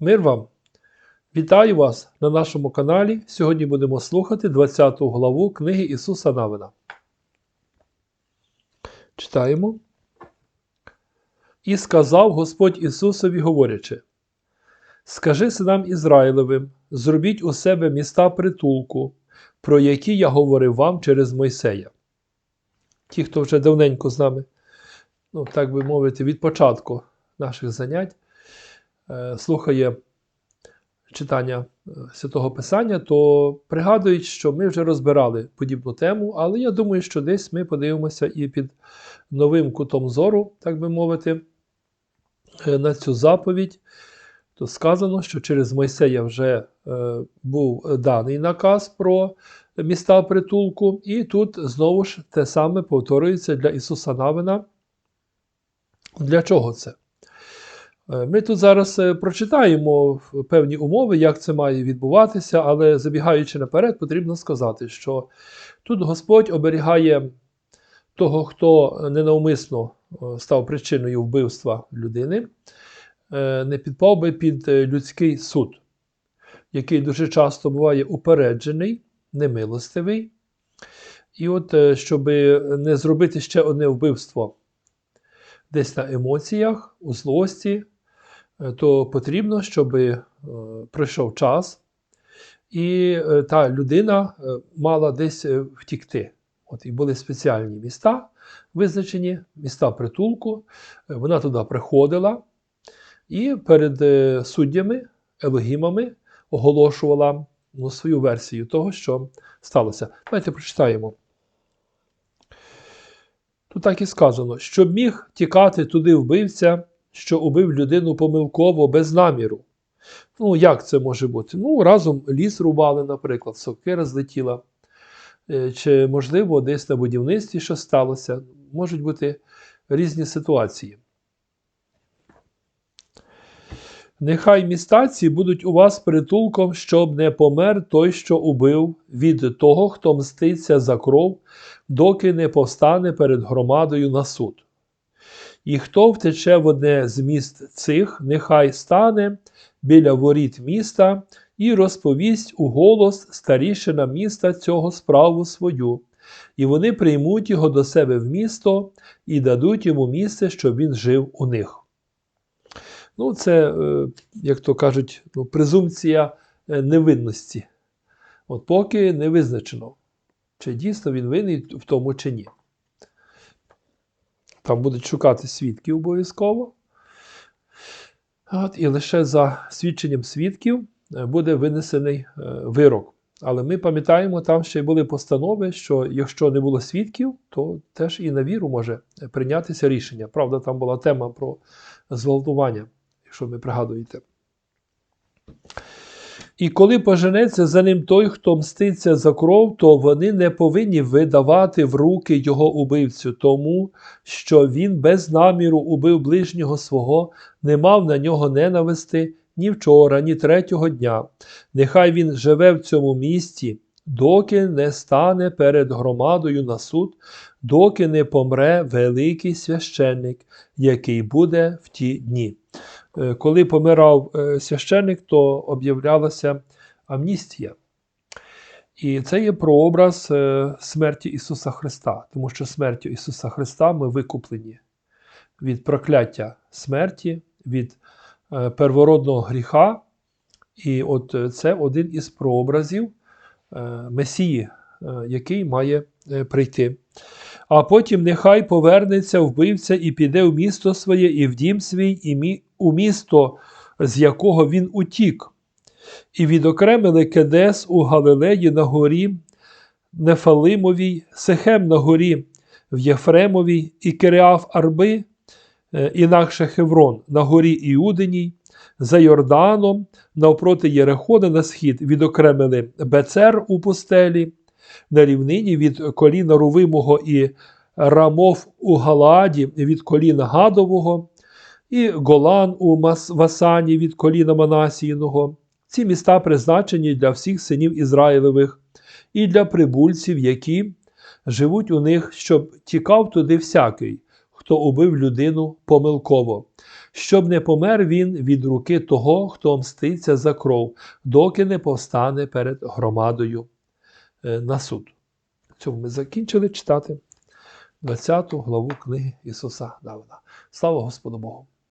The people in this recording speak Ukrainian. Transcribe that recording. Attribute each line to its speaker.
Speaker 1: Мир вам! Вітаю вас на нашому каналі. Сьогодні будемо слухати 20 главу книги Ісуса Навина. Читаємо. І сказав Господь Ісусові, говорячи: Скажи синам Ізраїлевим, зробіть у себе міста притулку, про які я говорив вам через Мойсея. Ті, хто вже давненько з нами, ну, так би мовити, від початку наших занять, слухає читання е, Святого Писання, то пригадують, що ми вже розбирали подібну тему, але я думаю, що десь ми подивимося і під новим кутом зору, так би мовити, е, на цю заповідь. То сказано, що через Мойсея вже е, був даний наказ про міста притулку, і тут знову ж те саме повторюється для Ісуса Навина. Для чого це? Е, Ми тут зараз е, прочитаємо певні умови, як це має відбуватися, але забігаючи наперед, потрібно сказати, що тут Господь оберігає того, хто ненавмисно е, став причиною вбивства людини, е, не підпав би під е, людський суд, який дуже часто буває упереджений, немилостивий. І от, е, щоб не зробити ще одне вбивство десь на емоціях, у злості, е, то потрібно, щоб е, пройшов час, і е, та людина е, мала десь е, втікти. От І були спеціальні міста, визначені, міста притулку. Е, Вона туди приходила і перед е, суддями, елогімами оголошувала ну, свою версію того, що сталося. Давайте прочитаємо. Тут так і сказано, щоб міг тікати туди вбивця, що убив людину помилково без наміру. Ну, як це може бути? Ну, разом ліс рубали, наприклад, сокира злетіла. Е, Чи, можливо, десь на будівництві що сталося. Можуть бути різні ситуації. Нехай міста ці будуть у вас притулком, щоб не помер той, що убив, від того, хто мститься за кров, доки не повстане перед громадою на суд. І хто втече в одне з міст цих, нехай стане біля воріт міста і розповість у голос старішина міста цього справу свою, і вони приймуть його до себе в місто і дадуть йому місце, щоб він жив у них. Ну, це, е, як то кажуть, ну, презумпція е, невинності. От поки не визначено, чи дійсно він винний в тому чи ні. Там будуть шукати свідків обов'язково. От, І лише за свідченням свідків е, буде винесений е, вирок. Але ми пам'ятаємо, там ще й були постанови, що якщо не було свідків, то теж і на віру може прийнятися рішення. Правда, там була тема про зґвалтування, якщо ви пригадуєте. І коли поженеться за ним той, хто мститься за кров, то вони не повинні видавати в руки його убивцю, тому що він без наміру убив ближнього свого, не мав на нього ненависти ні вчора, ні третього дня. Нехай він живе в цьому місті, доки не стане перед громадою на суд, доки не помре великий священник, який буде в ті дні. Е, Коли помирав е, священник, то об'являлася амністія. І це є прообраз е, смерті Ісуса Христа, тому що смертю Ісуса Христа ми викуплені від прокляття смерті, від первородного гріха. І от це один із прообразів Месії, який має прийти. А потім нехай повернеться вбивця і піде в місто своє, і в дім свій, і мі- у місто, з якого він утік, і відокремили Кедес у Галилеї на горі Нефалимовій, Сехем на горі в Єфремовій, і Киреаф Арби, е, інакше Хеврон на горі Іудиній, за Йорданом, навпроти Єрехона на схід. Відокремили Бецер у пустелі, на рівнині від коліна Рувимого і Рамов у Галааді від коліна Гадового, і Голан у Васані від коліна Манасіїного. Ці міста призначені для всіх синів Ізраїлевих і для прибульців, які живуть у них, щоб тікав туди всякий, хто убив людину помилково, щоб не помер він від руки того, хто мститься за кров, доки не повстане перед громадою на суд. Цьому ми закінчили читати 20 главу книги Ісуса Давида. Слава Господу Богу!